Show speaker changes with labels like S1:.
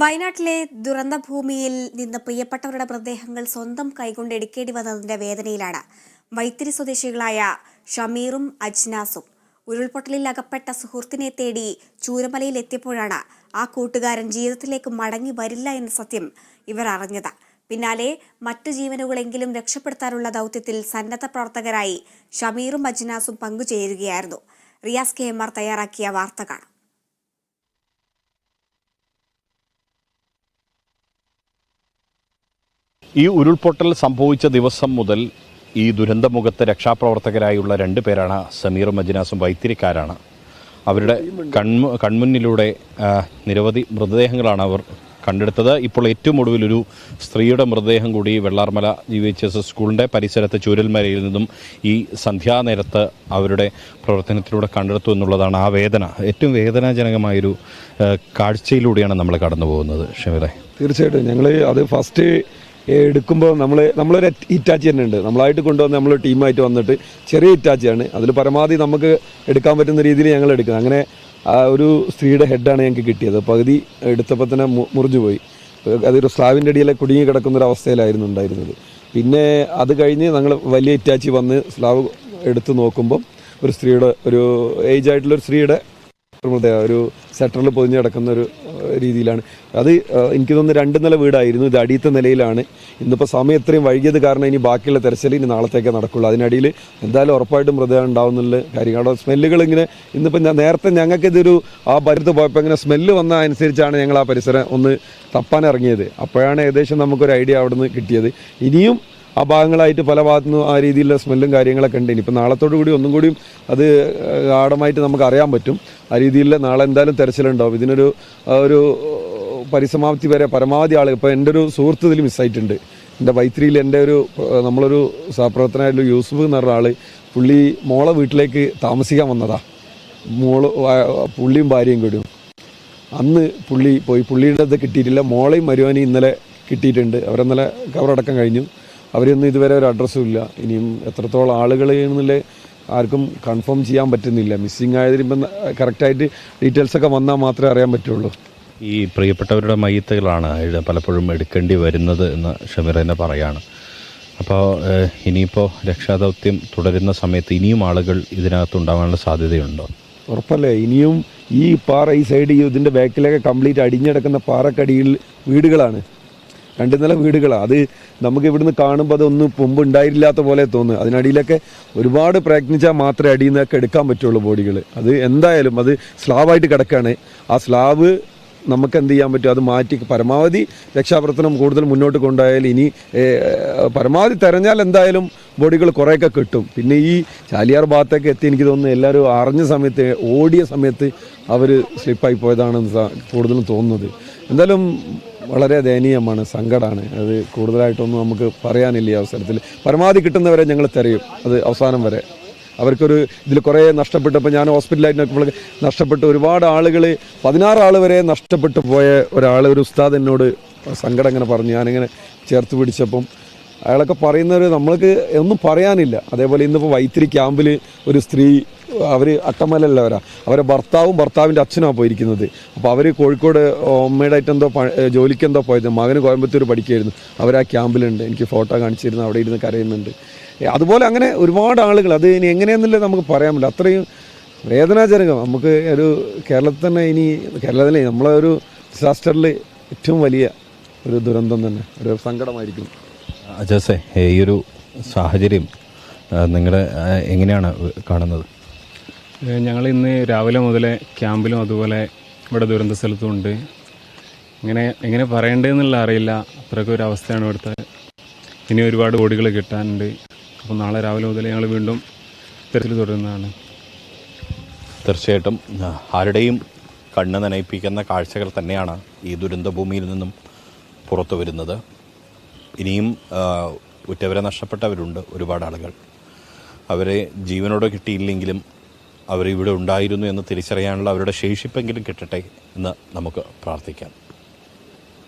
S1: വയനാട്ടിലെ ദുരന്ത ഭൂമിയിൽ നിന്ന് പ്രിയപ്പെട്ടവരുടെ മൃതദേഹങ്ങൾ സ്വന്തം കൈകൊണ്ട് എടുക്കേണ്ടി വന്നതിന്റെ വേദനയിലാണ് വൈത്തിരി സ്വദേശികളായ ഷമീറും അജ്നാസും. ഉരുൾപൊട്ടലിൽ അകപ്പെട്ട സുഹൃത്തിനെ തേടി ചൂരമലയിൽ എത്തിയപ്പോഴാണ് ആ കൂട്ടുകാരൻ ജീവിതത്തിലേക്ക് മടങ്ങി വരില്ല എന്ന സത്യം ഇവർ അറിഞ്ഞത്. പിന്നാലെ മറ്റു ജീവനുകളെങ്കിലും രക്ഷപ്പെടുത്താനുള്ള ദൗത്യത്തിൽ സന്നദ്ധ പ്രവർത്തകരായി ഷമീറും അജ്നാസും പങ്കുചേരുകയായിരുന്നു. റിയാസ് കെ എം ആർ തയ്യാറാക്കിയ വാർത്ത കാണാം.
S2: ഈ ഉരുൾപൊട്ടൽ സംഭവിച്ച ദിവസം മുതൽ ഈ ദുരന്തമുഖത്ത് രക്ഷാപ്രവർത്തകരായുള്ള രണ്ട് പേരാണ് സമീറും മജിനാസും വൈത്തിരിക്കാരാണ്. അവരുടെ കൺമു കൺമുന്നിലൂടെ നിരവധി മൃതദേഹങ്ങളാണ് അവർ കണ്ടെടുത്തത്. ഇപ്പോൾ ഏറ്റവും ഒടുവിൽ ഒരു സ്ത്രീയുടെ മൃതദേഹം കൂടി വെള്ളാർമല ജി എച്ച് എസ് സ്കൂളിന്റെ പരിസരത്ത് ചൂരൽമലയിൽ നിന്നും ഈ സന്ധ്യാനേരത്ത് അവരുടെ പ്രവർത്തനത്തിലൂടെ കണ്ടെടുത്തു എന്നുള്ളതാണ് ആ വേദന. ഏറ്റവും വേദനാജനകമായൊരു കാഴ്ചയിലൂടെയാണ് നമ്മൾ കടന്നു പോകുന്നത് ഷമിറെ.
S3: തീർച്ചയായിട്ടും ഞങ്ങൾ അത് ഫസ്റ്റ് എടുക്കുമ്പോൾ നമ്മൾ നമ്മളൊരു ഇറ്റാച്ചി തന്നെ ഉണ്ട്. നമ്മളായിട്ട് കൊണ്ടുവന്ന് നമ്മൾ ടീമായിട്ട് വന്നിട്ട് ചെറിയ ഇറ്റാച്ചിയാണ് അതിൽ പരമാവധി നമുക്ക് എടുക്കാൻ പറ്റുന്ന രീതിയിൽ ഞങ്ങൾ എടുക്കുന്നത്. അങ്ങനെ ആ ഒരു സ്ത്രീയുടെ ഹെഡാണ് ഞങ്ങൾക്ക് കിട്ടിയത്. പകുതി എടുത്തപ്പോൾ തന്നെ മുറിഞ്ഞു പോയി. അതൊരു സ്ലാവിന്റെ അടിയിലെ കുടുങ്ങി കിടക്കുന്ന ഒരു അവസ്ഥയിലായിരുന്നു ഉണ്ടായിരുന്നത്. പിന്നെ അത് കഴിഞ്ഞ് ഞങ്ങൾ വലിയ ഇറ്റാച്ചി വന്ന് സ്ലാവ് എടുത്ത് നോക്കുമ്പം ഒരു സ്ത്രീയുടെ ഒരു ഏജ് ആയിട്ടുള്ള ഒരു സ്ത്രീയുടെ മൃതദേഹം ഒരു സെറ്ററിൽ പൊതിഞ്ഞ് കിടക്കുന്ന ഒരു രീതിയിലാണ്. അത് എനിക്ക് തോന്നുന്നു രണ്ട് നില വീടായിരുന്നു. ഇത് അടിയത്തെ നിലയിലാണ്. ഇന്നിപ്പോൾ സമയം ഇത്രയും വൈകിയത് കാരണം ഇനി ബാക്കിയുള്ള തെരച്ചിൽ ഇനി നാളത്തേക്കേ നടക്കുള്ളൂ. അതിനടിയിൽ എന്തായാലും ഉറപ്പായിട്ടും മൃതദേഹം ഉണ്ടാവുന്നുള്ള കാര്യം. അവിടെ സ്മെല്ലുകൾ ഇങ്ങനെ ഇന്നിപ്പോൾ നേരത്തെ ഞങ്ങൾക്ക് ഇതൊരു ആ പരിധി പോയപ്പോൾ ഇങ്ങനെ സ്മെല്ല് വന്ന അനുസരിച്ചാണ് ഞങ്ങൾ ആ പരിസരം ഒന്ന് തപ്പാൻ ഇറങ്ങിയത്. അപ്പോഴാണ് ഏകദേശം നമുക്കൊരു ഐഡിയ അവിടെ നിന്ന് കിട്ടിയത്. ഇനിയും ആ ഭാഗങ്ങളായിട്ട് പല ഭാഗത്തുനിന്നും ആ രീതിയിലുള്ള സ്മെല്ലും കാര്യങ്ങളൊക്കെ ഉണ്ട്. ഇനിയിപ്പോൾ നാളത്തോടു കൂടി ഒന്നും കൂടിയും അത് ഗാഠമായിട്ട് നമുക്ക് അറിയാൻ പറ്റും. ആ രീതിയിൽ നാളെ എന്തായാലും തെരച്ചിലുണ്ടാവും. ഇതിനൊരു ഒരു പരിസമാപ്തി വരെ പരമാവധി ആൾ ഇപ്പോൾ എന്റെ ഒരു സുഹൃത്ത് ഇതിൽ മിസ്സായിട്ടുണ്ട് എന്റെ വൈത്തിരിയിൽ എന്റെ ഒരു നമ്മളൊരു സഹപ്രവർത്തനമായിട്ടുള്ള യൂസുഫ് എന്ന് പറഞ്ഞ ആൾ പുള്ളി മോളെ വീട്ടിലേക്ക് താമസിക്കാൻ വന്നതാ. മോൾ പുള്ളിയും ഭാര്യയും കൂടി. അന്ന് പുള്ളി പോയി. പുള്ളിയുടെ അത് കിട്ടിയിട്ടില്ല. മോളെയും മരുവാനെയും ഇന്നലെ കിട്ടിയിട്ടുണ്ട്. അവരെന്നലെ കവറടക്കം കഴിഞ്ഞു. അവരൊന്നും ഇതുവരെ ഒരു അഡ്രസ്സും ഇല്ല. ഇനിയും എത്രത്തോളം ആളുകളെ എന്നുള്ള ആർക്കും കൺഫേം ചെയ്യാൻ പറ്റുന്നില്ല. മിസ്സിങ് ആയതിന് ഇപ്പം കറക്റ്റായിട്ട് ഡീറ്റെയിൽസൊക്കെ വന്നാൽ മാത്രമേ അറിയാൻ പറ്റുള്ളൂ.
S2: ഈ പ്രിയപ്പെട്ടവരുടെ മയ്യത്തുകളാണ് പലപ്പോഴും എടുക്കേണ്ടി വരുന്നത് എന്ന് ഷമീർ തന്നെ പറയാണ്. അപ്പോൾ ഇനിയിപ്പോൾ രക്ഷാദൗത്യം തുടരുന്ന സമയത്ത് ഇനിയും ആളുകൾ ഇതിനകത്ത് ഉണ്ടാകാനുള്ള സാധ്യതയുണ്ടോ?
S3: ഉറപ്പല്ലേ? ഇനിയും ഈ പാറ ഈ സൈഡ് ഈ ഇതിന്റെ ബാക്കിലൊക്കെ കംപ്ലീറ്റ് അടിഞ്ഞടക്കുന്ന പാറക്കടിയിൽ വീടുകളാണ്. രണ്ട് നില വീടുകളാണ് അത് നമുക്ക് ഇവിടുന്ന് കാണുമ്പോൾ അതൊന്നും മുമ്പ് ഉണ്ടായില്ലാത്ത പോലെ തോന്നുന്നു. അതിനടിയിലൊക്കെ ഒരുപാട് പ്രയത്നിച്ചാൽ മാത്രമേ അടിയിൽ നിന്നൊക്കെ എടുക്കാൻ പറ്റുള്ളൂ ബോഡികൾ അത് എന്തായാലും അത് സ്ലാവായിട്ട് കിടക്കുകയാണ് ആ സ്ലാവ് നമുക്ക് എന്ത് ചെയ്യാൻ പറ്റും? അത് മാറ്റി പരമാവധി രക്ഷാപ്രവർത്തനം കൂടുതൽ മുന്നോട്ട് കൊണ്ടുപോയാൽ ഇനി പരമാവധി തെരഞ്ഞാൽ എന്തായാലും ബോഡികൾ കുറേയൊക്കെ കിട്ടും. പിന്നെ ഈ ചാലിയാർ ഭാഗത്തേക്ക് എത്തി എനിക്ക് തോന്നുന്നു എല്ലാവരും അറിഞ്ഞ സമയത്ത് ഓടിയ സമയത്ത് അവർ സ്ലിപ്പായി പോയതാണെന്ന് കൂടുതലും തോന്നുന്നത്. എന്തായാലും വളരെ ദയനീയമാണ് സങ്കടമാണ് അത് കൂടുതലായിട്ടൊന്നും നമുക്ക് പറയാനില്ല ഈ അവസരത്തിൽ. പരമാവധി കിട്ടുന്നവരെ ഞങ്ങൾ തിരയും. അത് അവസാനം വരെ. അവർക്കൊരു ഇതിൽ കുറേ നഷ്ടപ്പെട്ടപ്പോൾ ഞാൻ ഹോസ്പിറ്റലായിട്ട് നോക്കുമ്പോൾ നഷ്ടപ്പെട്ട് ഒരുപാട് ആളുകൾ പതിനാറ് ആൾ വരെ നഷ്ടപ്പെട്ടു പോയ ഒരാൾ ഒരു ഉസ്താദ് എന്നോട് സങ്കടം ഇങ്ങനെ പറഞ്ഞു. ഞാനിങ്ങനെ ചേർത്ത് പിടിച്ചപ്പം അയാളൊക്കെ പറയുന്നവർ നമ്മൾക്ക് ഒന്നും പറയാനില്ല. അതേപോലെ ഇന്നിപ്പോൾ വൈത്തിരി ക്യാമ്പിൽ ഒരു സ്ത്രീ അവർ അട്ടമലല്ലവരാ അവരെ ഭർത്താവും ഭർത്താവിന്റെ അച്ഛനാണ് പോയിരിക്കുന്നത്. അപ്പോൾ അവർ കോഴിക്കോട് അമ്മയുടെ ആയിട്ട് എന്തോ ജോലിക്ക് എന്തോ പോയത്. മകന് കോയമ്പത്തൂർ പഠിക്കുകയായിരുന്നു അവർ ആ ക്യാമ്പിലുണ്ട്. എനിക്ക് ഫോട്ടോ കാണിച്ചിരുന്നു. അവിടെ ഇരുന്ന് കരയുന്നുണ്ട്. അതുപോലെ അങ്ങനെ ഒരുപാട് ആളുകൾ അത് ഇനി എങ്ങനെയെന്നല്ലേ നമുക്ക് പറയാൻ പറ്റില്ല. അത്രയും വേദനാജനകം. നമുക്ക് ഒരു കേരളത്തിൽ തന്നെ ഇനി കേരളത്തിലെ നമ്മളെ ഒരു ഡിസാസ്റ്ററിൽ ഏറ്റവും വലിയ ഒരു ദുരന്തം തന്നെ. ഒരു സങ്കടമായിരിക്കും.
S2: അജസെ ഈ ഒരു സാഹചര്യം നിങ്ങളുടെ എങ്ങനെയാണ് കാണുന്നത്?
S4: ഞങ്ങൾ ഇന്ന് രാവിലെ മുതലേ ക്യാമ്പിലും അതുപോലെ ഇവിടെ ദുരന്ത സ്ഥലത്തും ഉണ്ട്. ഇങ്ങനെ എങ്ങനെ പറയേണ്ടതെന്നുള്ള അറിയില്ല. അത്രയ്ക്ക് ഒരു അവസ്ഥയാണ് ഇവിടുത്തെ. ഇനി ഒരുപാട് ബോഡികൾ കിട്ടാനുണ്ട്. അപ്പോൾ നാളെ രാവിലെ മുതൽ ഞങ്ങൾ വീണ്ടും തെരച്ചിൽ തുടരുന്നതാണ്.
S2: തീർച്ചയായിട്ടും ആരുടെയും കണ്ണ് നനയിപ്പിക്കുന്ന കാഴ്ചകൾ തന്നെയാണ് ഈ ദുരന്ത ഭൂമിയിൽ നിന്നും പുറത്തു വരുന്നത്. ഇനിയും ഉറ്റവരെ നഷ്ടപ്പെട്ടവരുണ്ട് ഒരുപാട് ആളുകൾ. അവരെ ജീവനോടെ കിട്ടിയില്ലെങ്കിലും അവരിവിടെ ഉണ്ടായിരുന്നു എന്ന് തിരിച്ചറിയാനുള്ള അവരുടെ ശേഷിപ്പെങ്കിലും കിട്ടട്ടെ എന്ന് നമുക്ക് പ്രാർത്ഥിക്കാം.